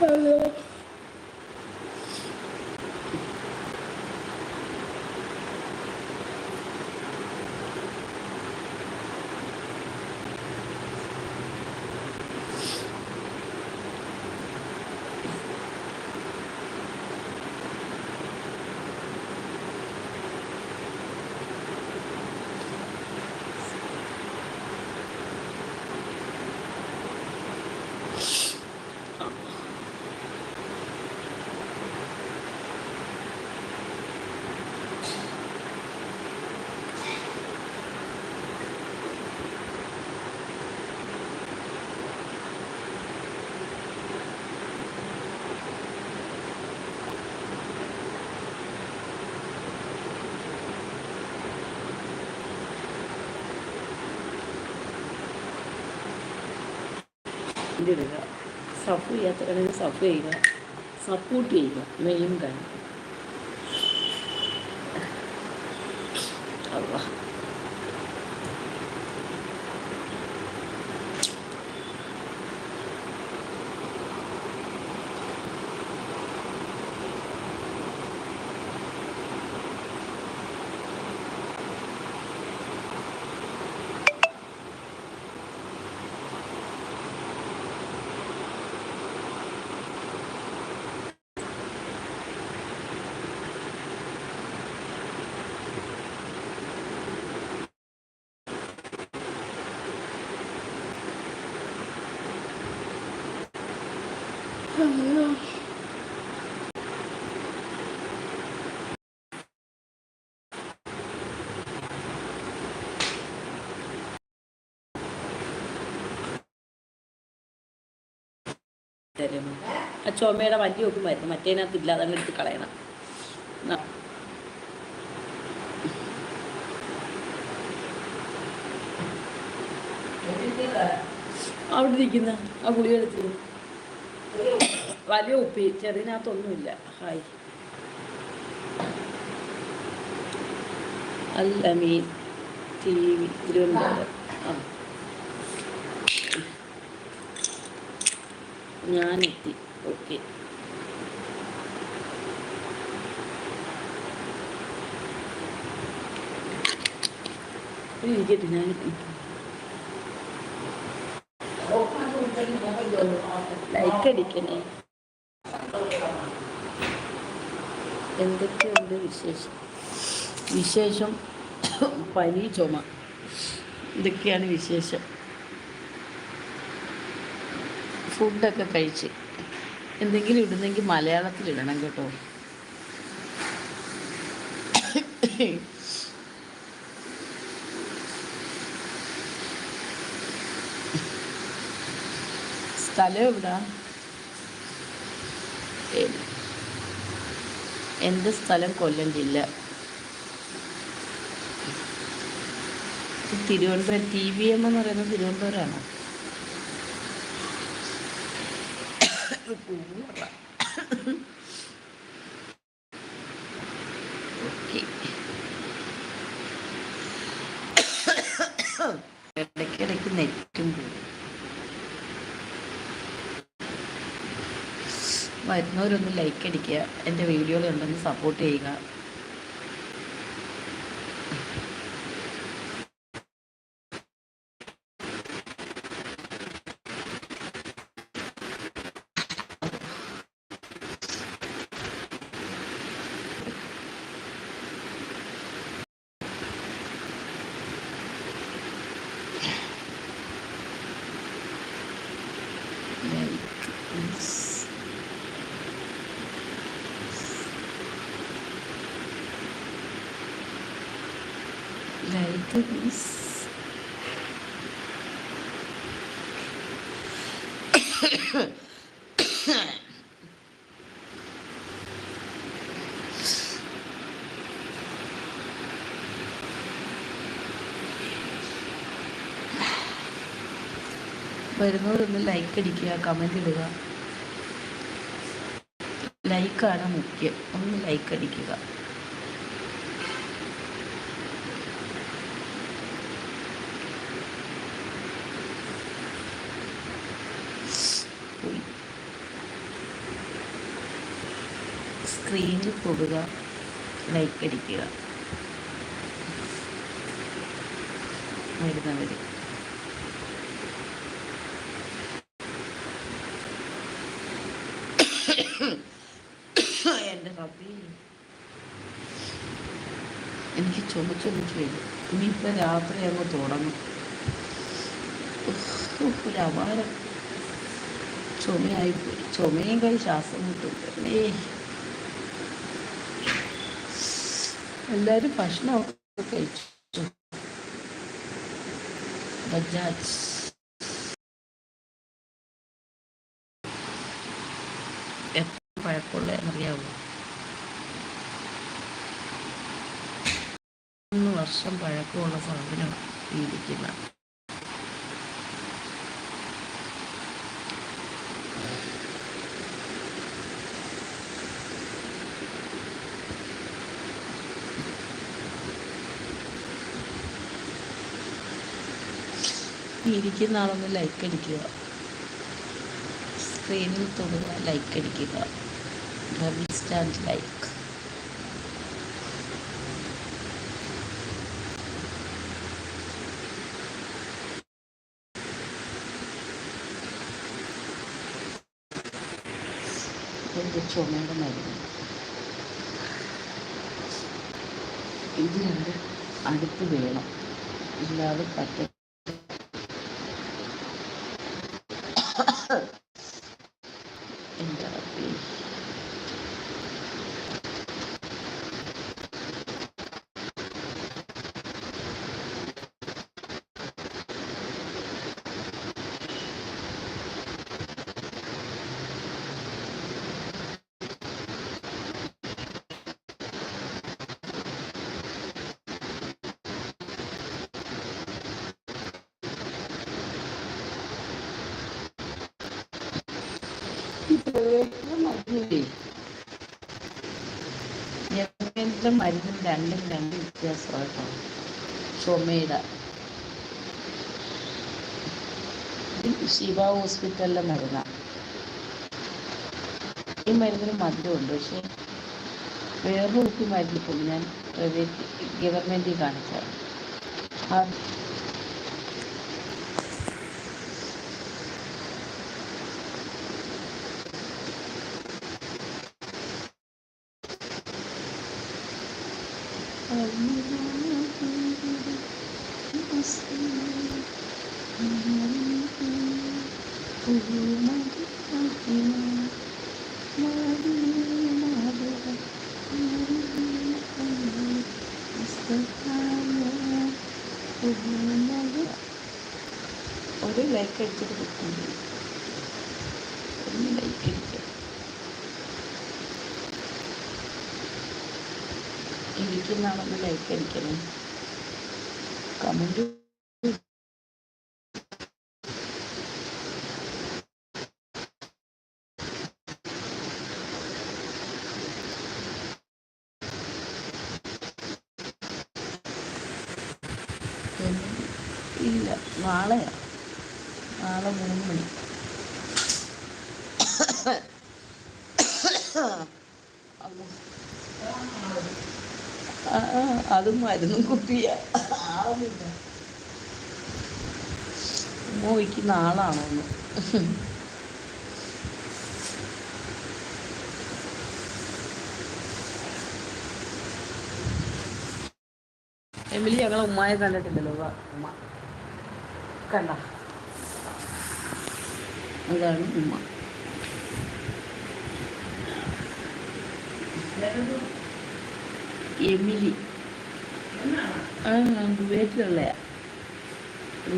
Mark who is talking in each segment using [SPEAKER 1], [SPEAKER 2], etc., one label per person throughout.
[SPEAKER 1] 嗯 ഇടുക സഫ് ചെയ്യാത്തവരാണെങ്കിൽ സഫ് ചെയ്യുക സപ്പോർട്ട് ചെയ്യുക ഇവയും കാര്യം അള്ളാ. ആ ചുമയുടെ വണ്ടി നോക്കും വരുന്നു മറ്റേനകത്ത് ഇല്ല അതങ്ങ് എടുത്ത് കളയണം. അവിടെ ഇരിക്കുന്ന ആ ഗുളി എടുത്തിരുന്നു വലിയ ഉപ്പി. ചെറിയതിനകത്തൊന്നുമില്ല. ഹായ്. അല്ല മീൻ ടി വി തിരുവനന്തപുരം. ആ. ഞാനെത്തി. ഓക്കെ. ഇരിക്കട്ടെ ഞാൻ ലൈക്ക് അടിക്കണേ. എന്തൊക്കെയുണ്ട് വിശേഷം? വിശേഷം പനി ചുമ. ഇതൊക്കെയാണ് വിശേഷം? ഫുഡൊക്കെ കഴിച്ച്. എന്തെങ്കിലും ഇടുന്നെങ്കിൽ മലയാളത്തിൽ ഇടണം കേട്ടോ. സ്ഥലം എവിടാ? എന്റെ സ്ഥലം കൊല്ലം ജില്ല. തിരുവനന്തപുരം ടി വി എം എന്ന് പറയുന്നത് തിരുവനന്തപുരമാണോ ഓക്കെ ഇടയ്ക്കിടയ്ക്ക് നെറ്റും വരുന്നവരൊന്ന് ലൈക്ക് അടിക്കുക എന്റെ വീഡിയോകൾ ഉണ്ടെന്ന് സപ്പോർട്ട് ചെയ്യുക. വരുന്നവരൊന്ന് ലൈക്ക് അടിക്കുക കമന്റ് ഇടുക. ലൈക്കാണ് മുഖ്യം. ഒന്ന് ലൈക്ക് അടിക്കുക. സ്ക്രീനിൽ പോകുക ലൈക്ക് അടിക്കുക. വരുന്നവർ എന്റെ റബ്ബി എനിക്ക് വരും. ഇനിയിപ്പോൾ രാത്രി അങ്ങ് തുടങ്ങും. ഒരു അപാരം ചുമയായിപ്പോയി ചുമയും കൈ ശ്വാസം കിട്ടും ഏ. എല്ലാവരും ഭക്ഷണമൊക്കെ കഴിച്ചു? ബജാജ്. എത്ര പഴക്കമുള്ളതെന്നറിയാവോ മൂന്ന് വർഷം പഴക്കമുള്ള സാധനമാണ് ഈ ഇരിക്കുന്നത് ഇരിക്കുന്ന ആളൊന്ന് ലൈക്ക് അടിക്കുക. സ്ക്രീനിൽ തൊടുക ലൈക്ക് അടിക്കുക. ഡബിൾ സ്റ്റാൻഡ് ലൈക്ക് എന്റെ ചുമയുടെ മരുന്ന്. ഇത് രണ്ട് അടുത്ത് വേണം? ഇല്ലാതെ പറ്റ എന്റെ റബ്ബേ. ഈ പ്രയോഗം മരുന്നില്ലേ ഞങ്ങളുടെ മരുന്നും രണ്ടും രണ്ട് വ്യത്യാസമായിട്ടോ ചുമയുടെ ശിവ ഹോസ്പിറ്റലിലെ മരുന്നാണ് ഈ മരുന്നിന് മധുരമുണ്ട്. പക്ഷേ വേറൊരു കുപ്പി മരുന്നിപ്പോൾ ഞാൻ പ്രൈവറ്റ് ഗവൺമെന്റിൽ കാണിച്ചത് ആ ഒരു ലൈക്ക് അടിച്ചിട്ട് കിട്ടുന്നു ഒരു ലൈക്ക് അടിക്കുക ഇരിക്കുന്ന ആളൊന്ന് ലൈക്ക് അടിക്കണം കമന്റ് ഇല്ല നാളെയാ നാളെ മൂന്ന് മണി അമ്മോ. ആ, ആ, അത് മരുന്നും കുപ്പിയ ആളൊന്നുമില്ല മോയ്ക്ക് നാളാണോ ഒന്ന്? എമിലി ഞങ്ങളെ ഉമ്മായെ കണ്ടിട്ടില്ലല്ലോ. ഉമ്മ. കണ്ട. അതാണ് ഉമ്മ. എമിലി. ആ ഡുവേറ്റിലുള്ളയാ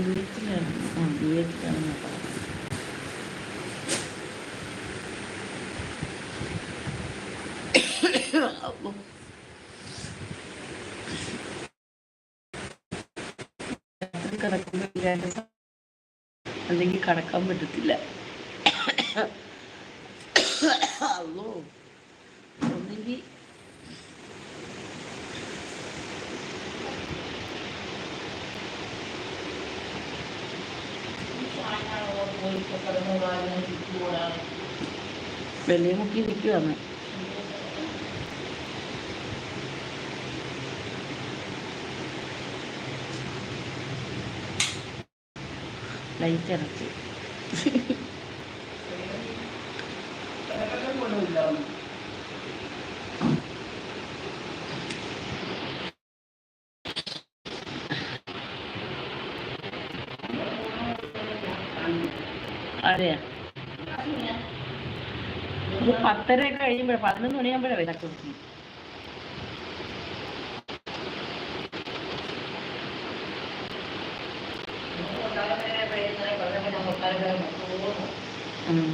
[SPEAKER 1] വീട്ടിലാണ് ആ വീട്ടിലാണ് അപ്പൊ രാത്രി കിടക്കുമ്പോൾ അല്ലെങ്കിൽ കടക്കാൻ പറ്റത്തില്ല. നോക്കി നിൽക്കുവാണ്. ലൈറ്റ് അടച്ച് ആരെയാ? പത്തര ഒക്കെ കഴിയുമ്പോഴേ പതിനൊന്ന് മണിയാകുമ്പോഴേ വരാം കുട്ടി ഉം.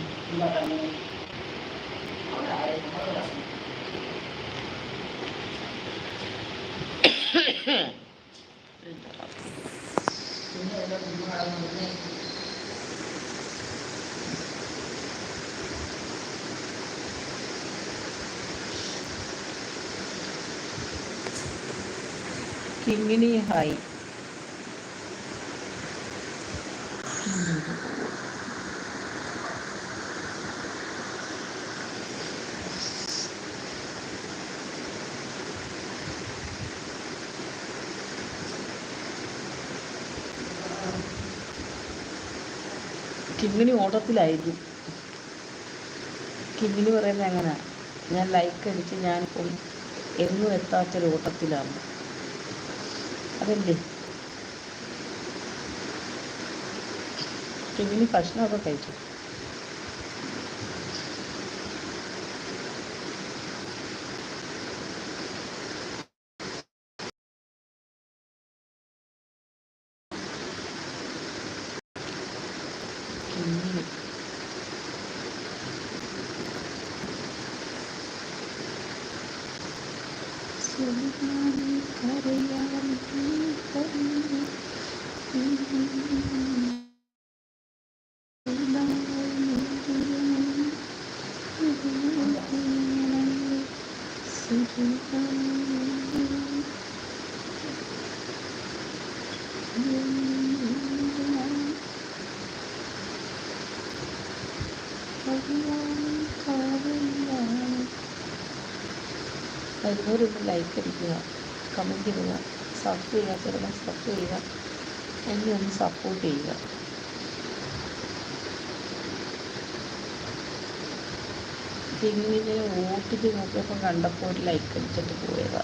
[SPEAKER 1] കിങ്ങിണി ഹായ് കിങ്ങിണി ഓട്ടത്തിലായിരിക്കും കിങ്ങിണി പറയുന്നത് എങ്ങനെയാണ് ഞാൻ ലൈക്ക് അടിച്ച് ഞാനിപ്പോൾ എങ്ങും എത്താത്തൊരു ഓട്ടത്തിലാണ്. അതല്ലേ? കിങ്ങിണി ഭക്ഷണമൊക്കെ കഴിച്ചു? கரையாடி கரையாடி നീ ഒന്ന് ലൈക്ക് അടിക്കുക കമന്റ് ചെയ്യുക സബ്സ്ക്രൈബ് ചെയ്യുക ചിലപ്പോൾ സബ് ചെയ്യുക എന്നെ ഒന്ന് സപ്പോർട്ട് ചെയ്യുക. പിന്നിനെ ഓട്ടിട്ട് നോക്കിയപ്പോൾ കണ്ടപ്പോൾ ഒരു ലൈക്ക് അടിച്ചിട്ട് പോയതാ.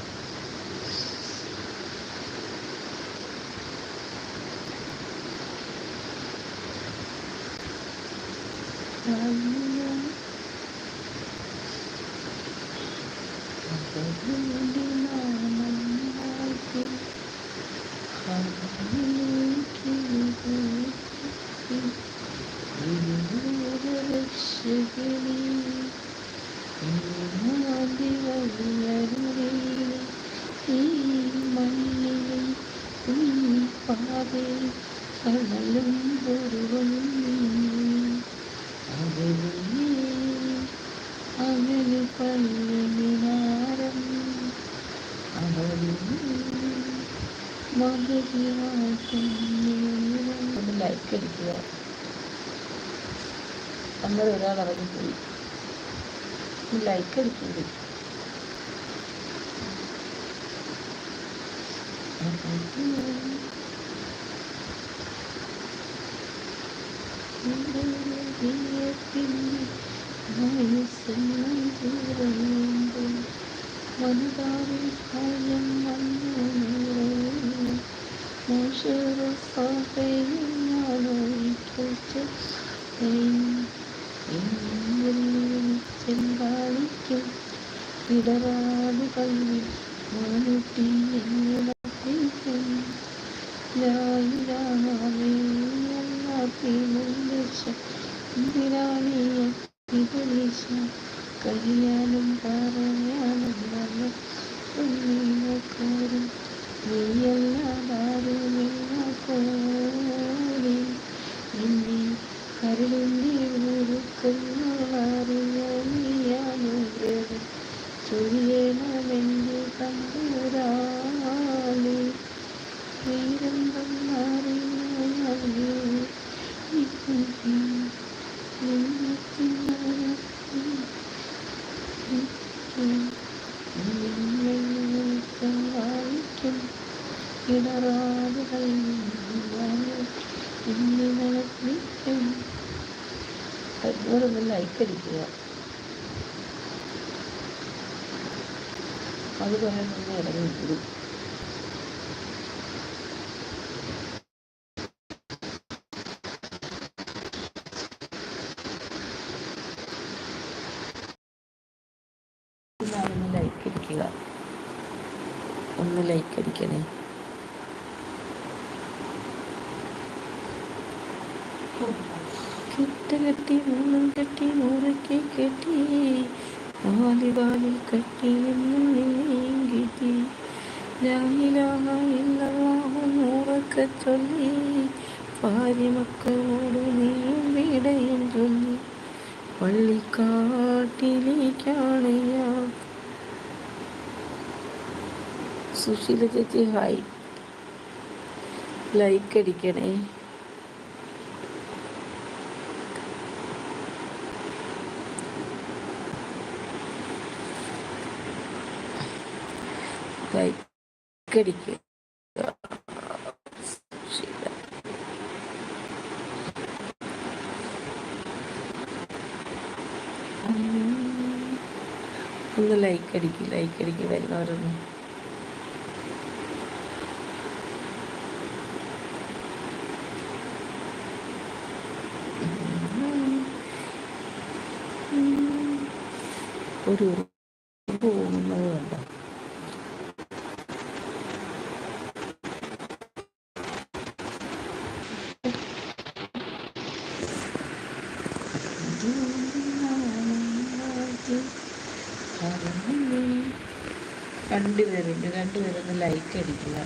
[SPEAKER 1] Hallelujah. ഒന്ന് ലൈക്ക് അടിക്കുക നമ്മൾ ഒരാൾ ഇറങ്ങിപ്പോയി. ഒന്ന് ലൈക്ക് അടിക്കൂടി വലുതാറി ഭയം വന്നു ചെങ്കാളിക്കും ഇടറാട് കൽവി മാനുട്ടി എന്നുറപ്പിക്കും കഴിയാനും പറയാനും നല്ല കുഞ്ഞിനക്കാരും നീയല്ലാതാരുമില്ല കോടി നിന്നെ കരുളിന്റെ ഊരുക്കറിയാനുഗ്രഹം ചൊരിയണമെന്റെ തമ്പുരാളി ശ്രീരംഗം മാറിയോ ഇടറാതെ ഇന്ന് നടത്തി അതുപോലെ ലൈക്ക് അടിക്കുക അത് പറയാൻ തന്നെ ഇടങ്ങി വിടും ഒന്ന് ലൈക്ക് അടിക്കുക ഒന്ന് ലൈക്ക് അടിക്കണേ കിട്ട കെട്ടി മൂന്നും കെട്ടി നൂറയ്ക്ക് കെട്ടി വാലി വാലിൽ കെട്ടി എന്നും നിന്നെയും കിട്ടി ലായിലാഹ ഇല്ലല്ലാഹ നൂറൊക്കെ ചൊല്ലി ഭാര്യ മക്കളോട് നീയും വീടയും ചൊല്ലി പള്ളിക്കാട്ടിലേക്കാണ് സുശീല ചേച്ചി ഹായ് ലൈക്ക് അടിക്കണേ. സുശീല ഒന്ന് ലൈക്ക് അടിക്കും ലൈക്ക് അടിക്കും വരുന്നവരൊന്നും. ഒരു പോകുന്നത് കണ്ടോ? രണ്ടുപേരുണ്ട് രണ്ടുപേരൊന്ന് ലൈക്ക് അടിക്കുക.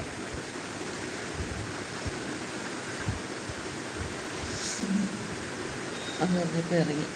[SPEAKER 1] എന്നിട്ട് ഇറങ്ങി.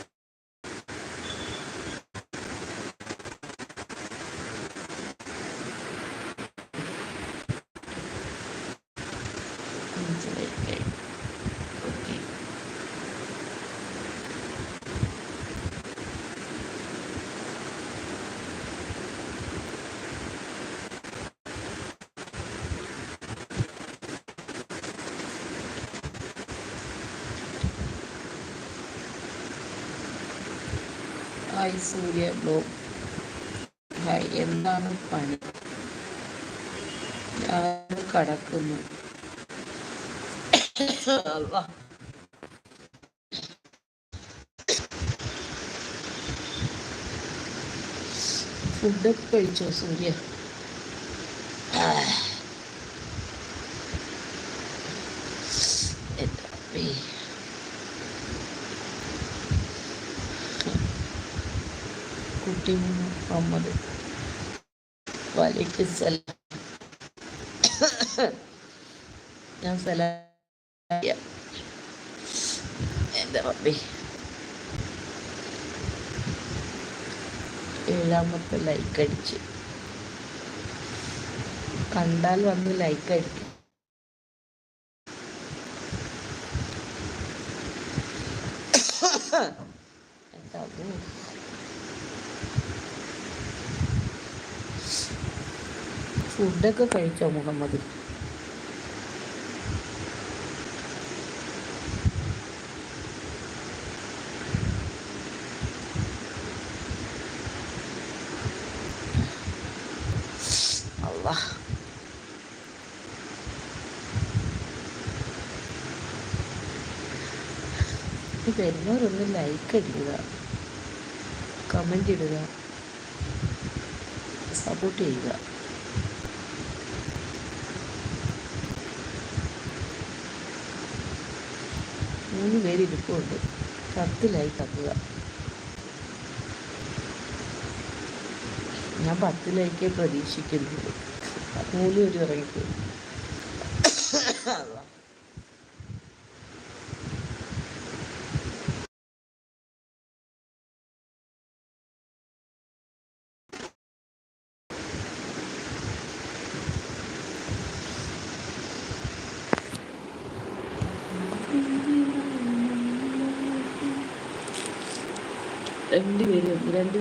[SPEAKER 1] Hi Surya bro hi. എന്താണ് പണി? ഞാൻ കടക്കുന്നു. ഫുഡൊക്കെ കഴിച്ചോ സൂര്യ ആ. എന്റെ അമ്മേ. കുട്ടി മുഹമ്മദ് വലൈക്കും സലാം ഞാൻ റബ്ബേ ഏഴാമത്തെ ലൈക്ക് അടിച്ച്. കണ്ടാൽ വന്ന് ലൈക്ക് അടിക്കും എന്താ അമ്മോ. ഫുഡൊക്കെ കഴിച്ചോ മുഹമ്മദ്? ഈ വരുന്നവരൊന്ന് ലൈക്ക് അടിക്കുക. കമന്റ് ഇടുക. സപ്പോർട്ട് ചെയ്യുക. മൂന്ന് പേര് ഇരിപ്പുണ്ട്. പത്തിലായി ആക്കുക ഞാൻ പത്ത് ലൈക്കേ പ്രതീക്ഷിക്കുന്നുള്ളൂ. മൂന്ന് പേര് ഇറങ്ങിപ്പോയി.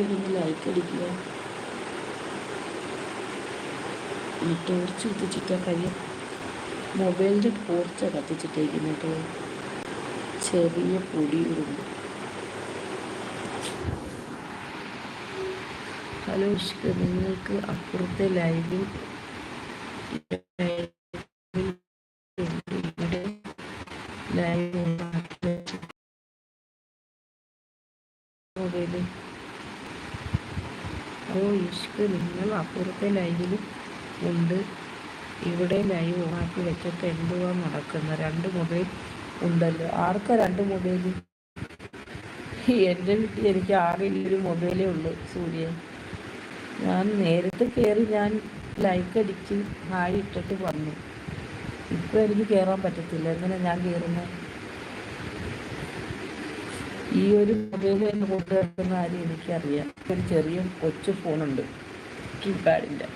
[SPEAKER 1] ഒന്ന് ലൈക്ക് അടിക്കുക. ഈ ടോർച്ച് കത്തിച്ചിട്ടാ കഴിയും മൊബൈലിന്റെ ടോർച്ചാണ് കത്തിച്ചിട്ടേക്കുന്നത് ചെറിയ പൊടിയുണ്ട് ഹലോ ഇഷ്ക നിങ്ങൾക്ക് അപ്പുറത്തെ ലൈവിൽ ലൈവ് മൊബൈൽ ഹലോ ഇഷ്ക് നിങ്ങൾ അപ്പുറത്തെ ലൈവിൽ ഉണ്ട്. ഇവിടെ ലൈവ് ഓണാക്കി വെച്ചിട്ട് എന്തുവാ നടക്കുന്ന? രണ്ട് മൊബൈൽ ഉണ്ടല്ലോ. ആർക്കാ രണ്ട് മൊബൈൽ എന്റെ വീട്ടിൽ എനിക്ക് ആകെ ഒരു മൊബൈലേ ഉള്ളൂ സൂര്യ. ഞാൻ നേരത്തെ കയറി ഞാൻ ലൈക്ക് അടിച്ച് ഹായ് ഇട്ടിട്ട് വന്നു. ഇപ്പം എനിക്ക് കയറാൻ പറ്റത്തില്ല. എങ്ങനെ ഞാൻ കയറുന്നത് ഈ ഒരു മൊബൈൽ തന്നെ കൊണ്ടുവരുന്ന കാര്യം എനിക്കറിയാം. ഒരു ചെറിയ കൊച്ചു ഫോണുണ്ട്. കീപാഡിന്റെ.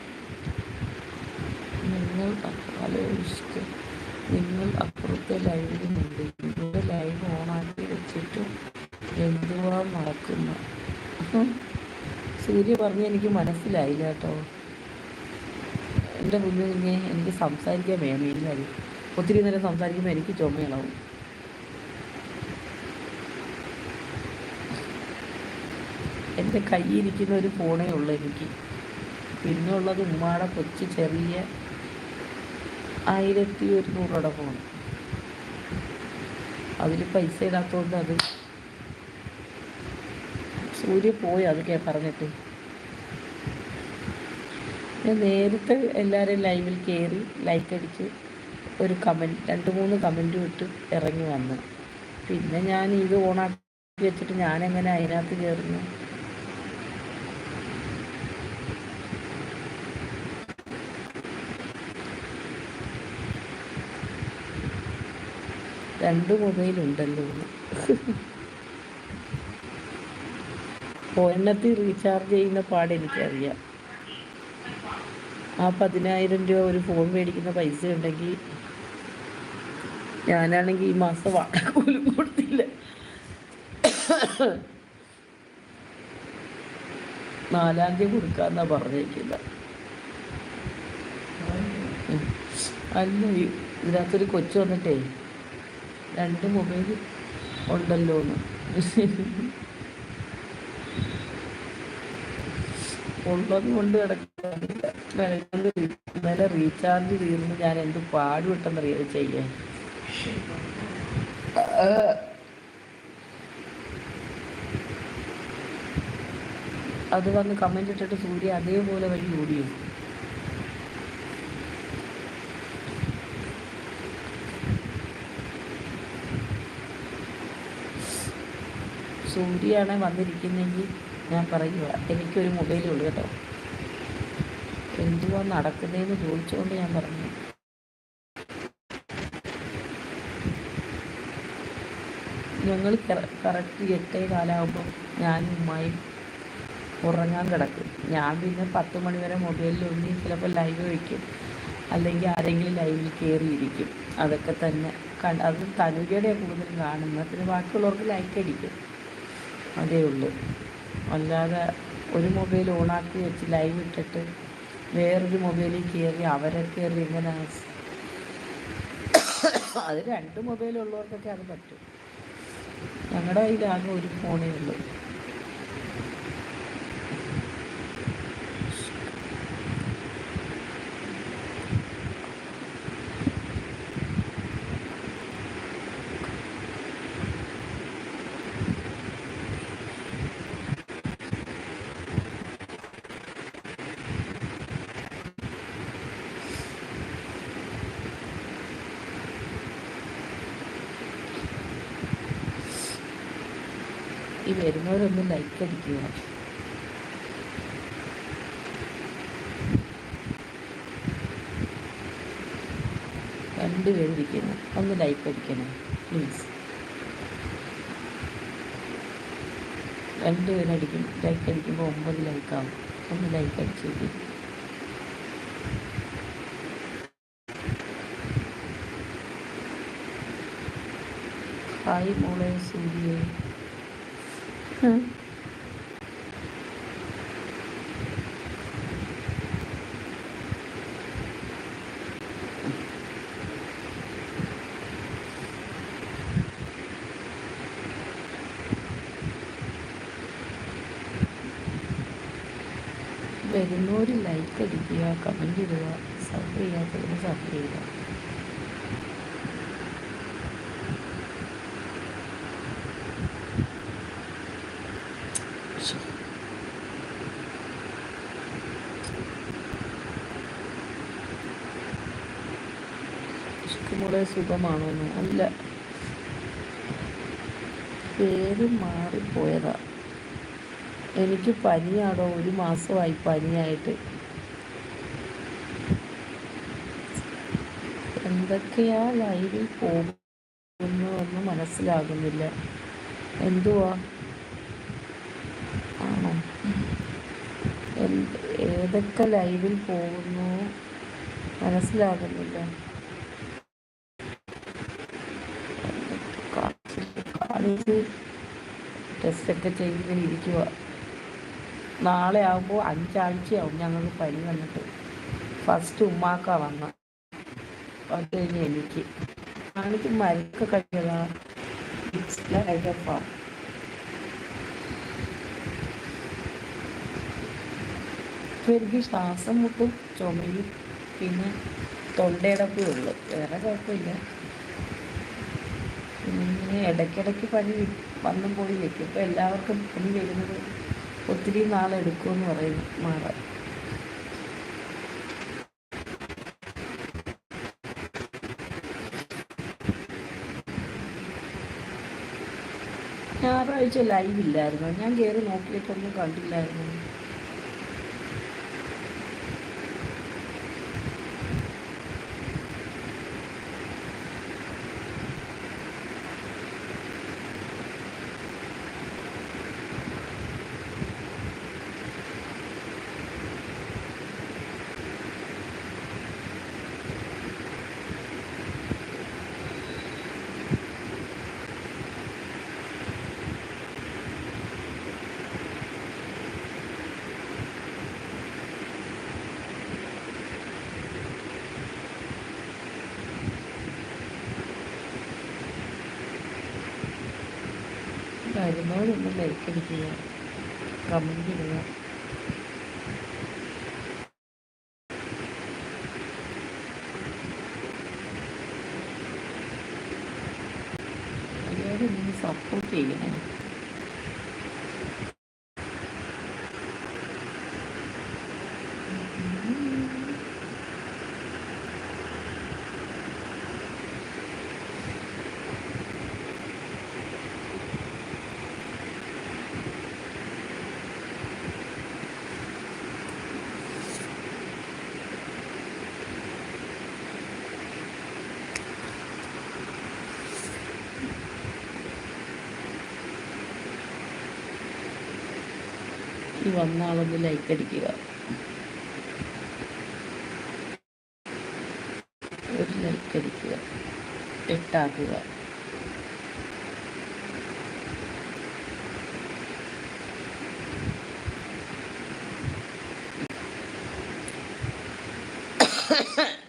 [SPEAKER 1] നിങ്ങൾ ആലോചിച്ചിട്ട് നിങ്ങൾ അപ്പുറത്തെ ലൈവിലുണ്ട് ഇവിടെ ലൈവ് ഓണാക്കി വെച്ചിട്ട് എന്തുവാ നടക്കുന്നു? സൂര്യ പറഞ്ഞ് എനിക്ക് മനസ്സിലായില്ല കേട്ടോ. എന്റെ മുന്നിൽ നിന്ന് എനിക്ക് സംസാരിക്കാൻ വേണമെങ്കിൽ ഒത്തിരി നേരം സംസാരിക്കുമ്പോൾ എനിക്ക് ചുമയിളവും എന്റെ കയ്യിരിക്കുന്ന ഒരു ഫോണേ ഉള്ളൂ എനിക്ക്. പിന്നെ ഉള്ളത് ഉമ്മാടെ കൊച്ചു ചെറിയ ആയിരത്തി ഒരുന്നൂറുടെ ഫോൺ. അതിൽ പൈസ ഇടാത്തതുകൊണ്ട് അത് സൂര്യ പോയി അതൊക്കെ പറഞ്ഞിട്ട്. ഞാൻ നേരത്തെ എല്ലാവരും ലൈവിൽ കയറി ലൈക്ക് അടിച്ച് ഒരു കമന്റ് രണ്ട് മൂന്ന് കമന്റും ഇട്ട് ഇറങ്ങി വന്നു. പിന്നെ ഞാൻ ഇത് ഓണാക്കി വെച്ചിട്ട് ഞാനെങ്ങനെ അതിനകത്ത് കയറുന്നു രണ്ട് മൊബൈലുണ്ടല്ലോ ഒരെണ്ണത്തിൽ റീചാർജ് ചെയ്യുന്ന പാട് എനിക്കറിയാം. ആ പതിനായിരം രൂപ ഒരു ഫോൺ മേടിക്കുന്ന പൈസ ഉണ്ടെങ്കിൽ ഞാനാണെങ്കിൽ ഈ മാസം വാടക പോലും കൊടുത്തില്ല. നാലാം തീയതി കൊടുക്കാന്നാ പറഞ്ഞിരിക്കുന്നത് അല്ല ഇതിനകത്തൊരു കൊച്ചു വന്നിട്ടേ രണ്ട് മൊബൈൽ ഉണ്ടല്ലോ എന്ന്. ഉള്ളത് കൊണ്ട് കിടക്കുന്നില്ല റീചാർജ് തീർന്ന് ഞാൻ എന്ത് പാടുവിട്ടെന്നറിയാതെ ചെയ്യാൻ. അത് വന്ന് കമന്റ് ഇട്ടിട്ട് സൂര്യ അതേപോലെ വഴി ഓടിയോ സൂര്യയാണ് വന്നിരിക്കുന്നെങ്കിൽ ഞാൻ പറയുക എനിക്കൊരു മൊബൈൽ ഉള്ളൂ കേട്ടോ. എന്തുവാ നടക്കുന്നതെന്ന് ചോദിച്ചുകൊണ്ട് ഞാൻ പറഞ്ഞു. ഞങ്ങൾ കറക്റ്റ് എട്ടേ കാലാകുമ്പോൾ ഞാനും ഉമ്മായും ഉറങ്ങാൻ കിടക്കും. ഞാൻ പിന്നെ പത്ത് മണിവരെ മൊബൈലിൽ ഒന്നി ചിലപ്പോൾ ലൈവ് വയ്ക്കും. അല്ലെങ്കിൽ ആരെങ്കിലും ലൈവിൽ കയറിയിരിക്കും അതൊക്കെ തന്നെ. അത് തനുജയുടെ കൂടുതലും കാണുന്നത്. പിന്നെ ബാക്കിയുള്ളവർക്ക് ലൈക്ക് അടിക്കും. അതേ ഉള്ളൂ അല്ലാതെ ഒരു മൊബൈൽ ഓണാക്കി വെച്ച് ലൈവ് ഇട്ടിട്ട് വേറൊരു മൊബൈലിൽ കയറി അവരെ കയറി ഇങ്ങനെ അത് രണ്ട് മൊബൈലുള്ളവർക്കൊക്കെ അത് പറ്റും. ഞങ്ങളുടെ കയ്യിലാകെ ഒരു ഫോണേ ഉള്ളൂ. വരുന്നവരൊന്നും ലൈക്ക് അടിക്കുക രണ്ടുപേരിരിക്കുന്നു ഒന്ന് ലൈക്ക് അടിക്കണം പ്ലീസ് രണ്ടുപേരടിക്കും ലൈക്ക് അടിക്കുമ്പോൾ ഒമ്പത് ലൈക്കാവും ഒന്ന് ലൈക്ക് അടിച്ചു ഹായ് മോളെ സൂര്യ. വരുന്നവർ ലൈക്ക് അടിക്കുക കമന്റ് ഇടുക സബ് ചെയ്യാത്തതിന് സബ് ചെയ്യുക. ഇഷ്ടമുള്ള സുഖമാണോന്ന്. അല്ല. പേര് മാറിപ്പോയതാ. എനിക്ക് പനിയാണോ? ഒരു മാസമായി പനിയായിട്ട്. എന്തൊക്കെയാ ലൈവിൽ പോകുന്നുവെന്ന് മനസ്സിലാകുന്നില്ല. എന്തുവാ? ആണോ? ഏതൊക്കെ ലൈവിൽ പോകുന്നു മനസ്സിലാകുന്നില്ല. ടെസ്റ്റൊക്കെ ചെയ്ത് ഇരിക്കുക നാളെ ആകുമ്പോൾ അഞ്ചാഴ്ചയാവും ഞങ്ങൾക്ക് പനി വന്നിട്ട്. ഫസ്റ്റ് ഉമ്മാക്ക വന്ന. അത് കഴിഞ്ഞ് എനിക്ക്. എനിക്ക് കഴിഞ്ഞപ്പോൾ ഇപ്പം എനിക്ക് ശ്വാസം മുട്ടും ചുമയും പിന്നെ തൊണ്ടയടപ്പേ ഉള്ളു. വേറെ കുഴപ്പമില്ല. പിന്നെ ഇടയ്ക്കിടയ്ക്ക് പനി വന്നും പോയി. വെക്കും ഇപ്പം എല്ലാവർക്കും പനി വരുന്നത് ഒത്തിരി നാളെടുക്കുമെന്ന് പറയും മാറാൻ ഞായറാഴ്ച ലൈവ് ഇല്ലായിരുന്നു. ഞാൻ കയറി നോക്കിയിട്ടൊന്നും കണ്ടില്ലായിരുന്നു വരുന്നവരൊന്ന് ലൈക്ക് അടിക്കുക കമന്റ് ഇടുക എല്ലാവരും ഒന്ന് സപ്പോർട്ട് ചെയ്യണേ ഈ വന്ന ആളൊന്ന് ലൈക്ക് അടിക്കുക. ഒരു ലൈക്ക് അടിക്കുക. എട്ടാക്കുക. ഒരു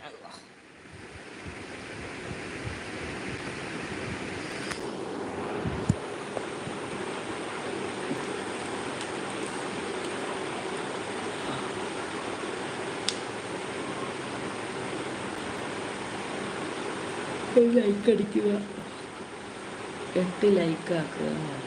[SPEAKER 1] ലൈക്ക് അടിക്കുക. എട്ട് ലൈക്ക് ആക്കുക.